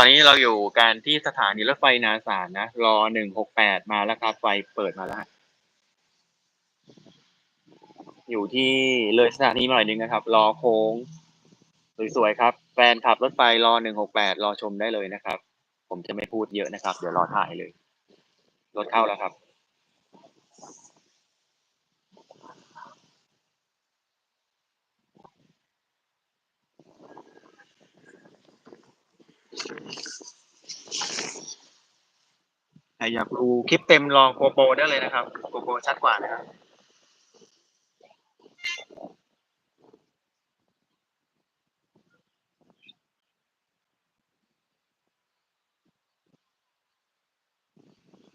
ตอนนี้เราอยู่การที่สถานีรถไฟนาสารนะ รอหนึ่งหกแปดมาแล้วครับ ไฟเปิดมาแล้ว อยู่ที่เลยสถานีมาหน่อยนึงนะครับ รอโค้ง สวยๆครับ แฟนขับรถไฟรอหนึ่งหกแปดรอชมได้เลยนะครับ ผมจะไม่พูดเยอะนะครับ เดี๋ยวรอถ่ายเลย รถเข้าแล้วครับ ใครอยากดูคลิปเต็มลองโกโปรได้เลยนะครับโกโปรชัดกว่านะครับ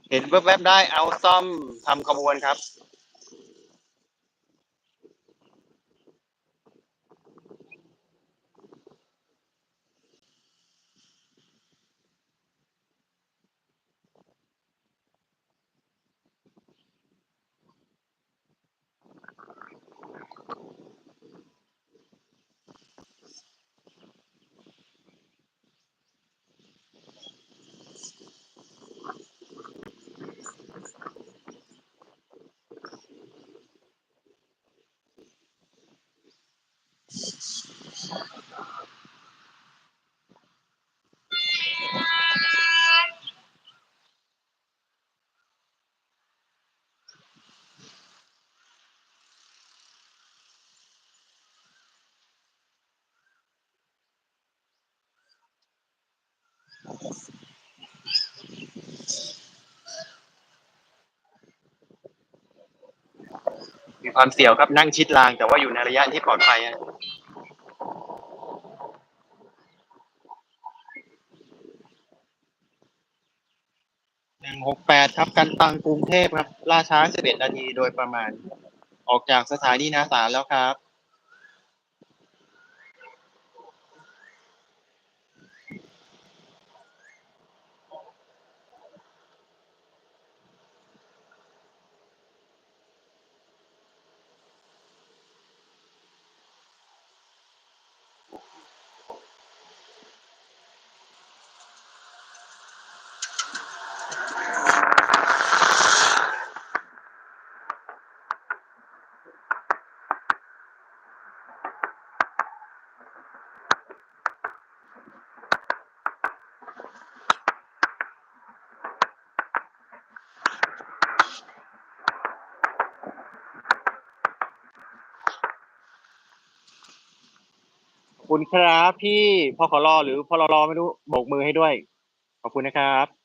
เห็นแวบๆได้เอาซ่อมทำขบวนครับ มีความเสี่ยวครับนั่งชิดราง แต่ว่าอยู่ในระยะที่ปลอดภัยอะหนึ่งหกแปดครับ กันตังกรุงเทพครับ ล่าช้าสิบเอ็ดนาทีโดยประมาณ ออกจากสถานีนาสารแล้วครับ คุณครับพี่พอขอรอหรือพอรอรอไม่รู้โบกมือให้ด้วย ขอบคุณนะครับ